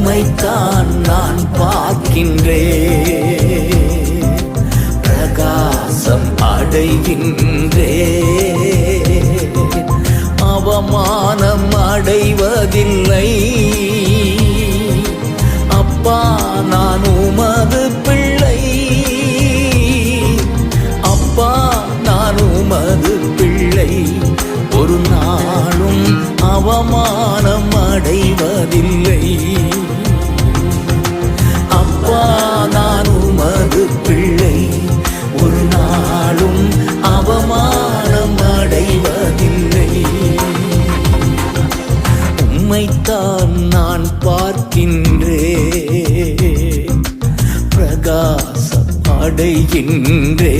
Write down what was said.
உம்மைத்தான் நான் பார்க்கின்றேன். பிரகாசம் அடைகின்றேன். அவமானம் அடைவதில்லை. அப்பா நான் உமது பிள்ளை. அப்பா நான் உமது பிள்ளை. ஒரு நாளும் அவமானம் அடைவதில்லை. உம்மைத்தான் நான் பார்க்கின்றே பிரகாச அடைகின்றே